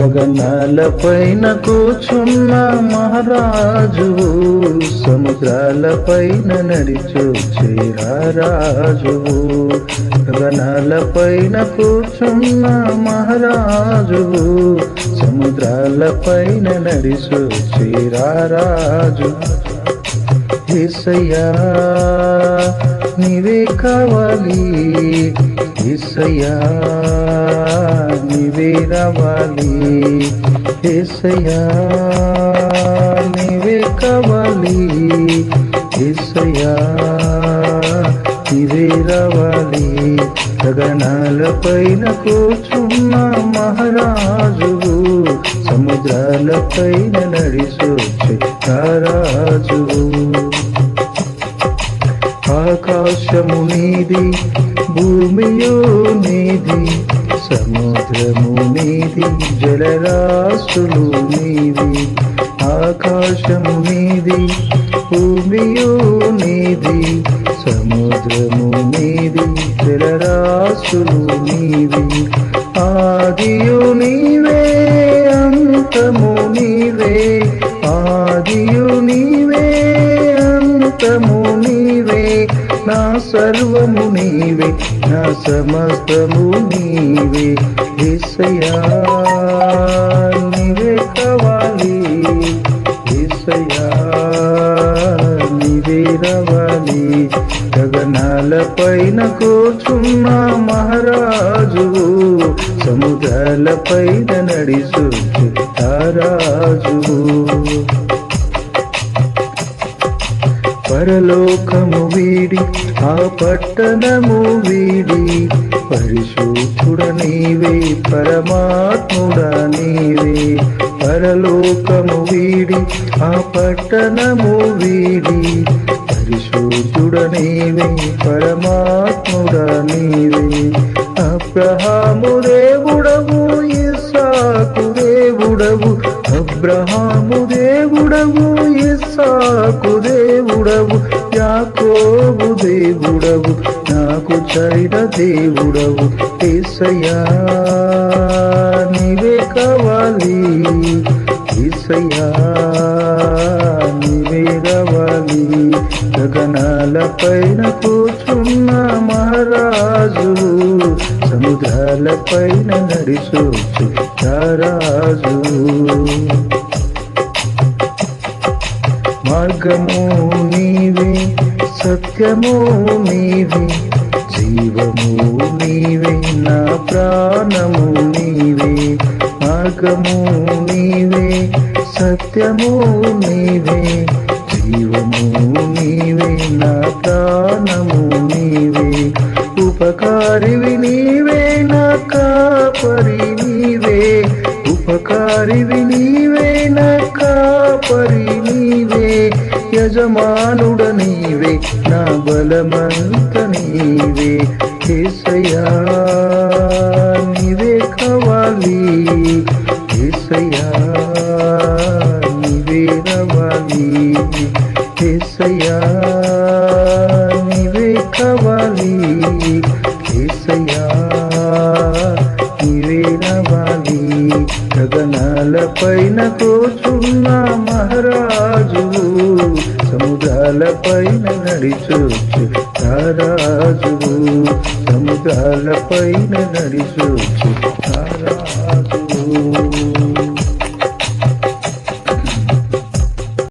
గగనాల పైన కూర్చున్న మహారాజు సముద్రాల పైన నడిచొచ్చే రాజు. గగనాల పైన కూర్చున్న మహారాజు సముద్రాల పైన నడిచొచ్చే రాజు. ఏసయ్యా నీవే కావాలి ఏసయ్యా నీవే రావాలి ఏసయ్యా నీవే కావాలి ఏసయ్యా నీవే రావాలి గగనాల పైన కూర్చున్న మహారాజు సముద్రాల పైన నడిసొచ్చే రాజు ఆకాశము నీది భూమియో నీది సముద్రము నీది జలరాశులు నీవి. ఆకాశము నీది భూమియో నీది సముద్రము నీది జలరాశులు నీవి. ఆదియు నీవే అంతము నీవే. నా సర్వము నీవే నా సమస్తము నీవే. ఏసయ్యా నీవే కావాలి. ఏసయ్యా నీవే రవాలి. గగనాల పైన కూర్చున్న మహారాజు సముద్రాల పైన నడిచు రాజు. పరలోకము వీడి ఆ పట్టణము వీడి. పరిశుద్ధుడ నీవే పరమాత్ముడ నీవే. పరలోకము వీడి ఆ పట్టణము వీడి. పరిశుద్ధుడ నీవే పరమాత్ముడ నీవే. అబ్రహాము దేవుడవు అబ్రహాము దేవుడవు ఇస్సాకు దేవుడవు యాకోబు దేవుడవు నాకు చైన దేవుడవు ఏసయ్యా నీవే కావాలి ఏసయ్యా నీవే రావాలి గగనాల పైన కూర్చున్న మహారాజు సముద్రాలపైన పైన నడిచొచ్చు రాజు మార్గము నీవే సత్యము నీవే జీవము నీవే నా ప్రాణము నీవే మార్గము నీవే సత్యము నీవే జీవము నీవే నా ప్రాణము నీవే. ఉపకారివి నీవే నా కాపరి నీవే. ఉపకారివి నీవే నా కాపరి నీవే. యజమానుడ నీవే నా బలమంత నీవే. కేసయ్యా నీవే కావాలి. కేసయ్యా నీవే రవాలి. కేసయ్యా నీవే కావాలి. పైన కూర్చున్న మహారాజు సముద్రాల పైన నడిచొచ్చు రాజు సముద్రాల పైన నడిచొచ్చు రాజు.